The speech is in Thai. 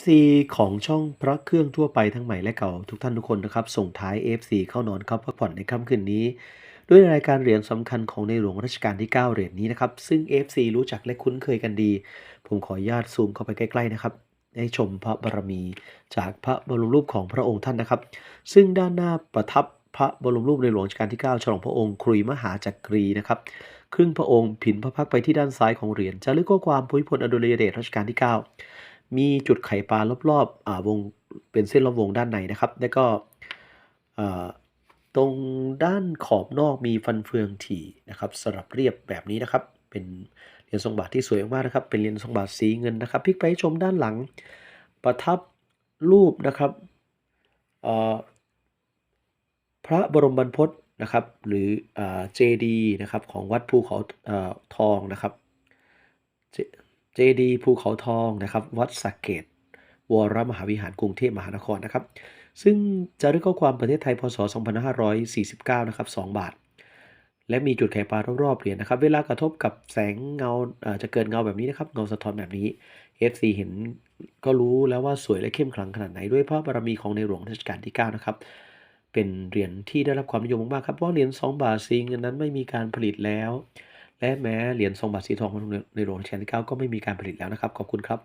FC ของช่องพระเครื่องทั่วไปทั้งใหม่และเก่าทุกท่านทุกคนนะครับ ส่งท้าย FC เข้านอนเข้าพักผ่อนในค่ำคืนนี้ ด้วยรายการเหรียญสำคัญของในหลวงรัชกาลที่ 9 เหรียญนี้นะครับ ซึ่ง FC รู้จักและคุ้นเคยกันดี ผมขออนุญาตซูมเข้าไปใกล้ๆนะครับให้ชมพระบารมีจากพระบรมรูปของพระองค์ท่านนะครับ ซึ่งด้านหน้าประทับพระบรมรูปในหลวงรัชกาลที่ 9 ฉลองพระองค์ครุยมหาจักรีนะครับ ครึ่งพระองค์ผินพระพักไปที่ด้านซ้ายของเหรียญจะเลึกข้อความภูมิพลอดุลยเดชรัชกาลที่ 9 มีจุดไข่ปลารอบๆอ่าวงเป็นเส้นรอบวงด้านในนะครับ แล้วก็ตรงด้านขอบนอกมีฟันเฟืองถี่นะครับสลับเรียบแบบนี้นะครับ เป็นเหรียญทรงบาทที่สวยมากนะครับ เป็นเหรียญทรงบาทสีเงินนะครับพลิกไปชมด้านหลัง ประทับรูปนะครับพระบรมบรรพตนะครับ หรือเจดีนะครับของวัดภูเขาอทองนะครับ เจดีภูเขาทองนะครับ วัดสักเกต วรมหาวิหารกรุงเทพมหานครนะครับ ซึ่งจะรึกข้อความประเทศไทยพศ 2549 นะครับ 2 บาท และมีจุดไข่ปลารอบๆเหรียญนะครับ เวลากระทบกับแสงเงาจะเกิดเงาแบบนี้นะครับ เงาสะท้อนแบบนี้ FC เห็นก็รู้แล้วว่าสวยและเข้มขลังขนาดไหนด้วยพระบารมีของในหลวงรัชกาลที่ 9 นะครับเป็นเหรียญที่ได้รับความนิยมมากๆครับเพราะเหรียญ2บาทสีเงินนั้นไม่มีการผลิตแล้ว และแม้เหรียญทรงบาทสีทองของในหลวงรัชกาลที่ 9 ก็ไม่มีการผลิตแล้วนะครับ ขอบคุณครับ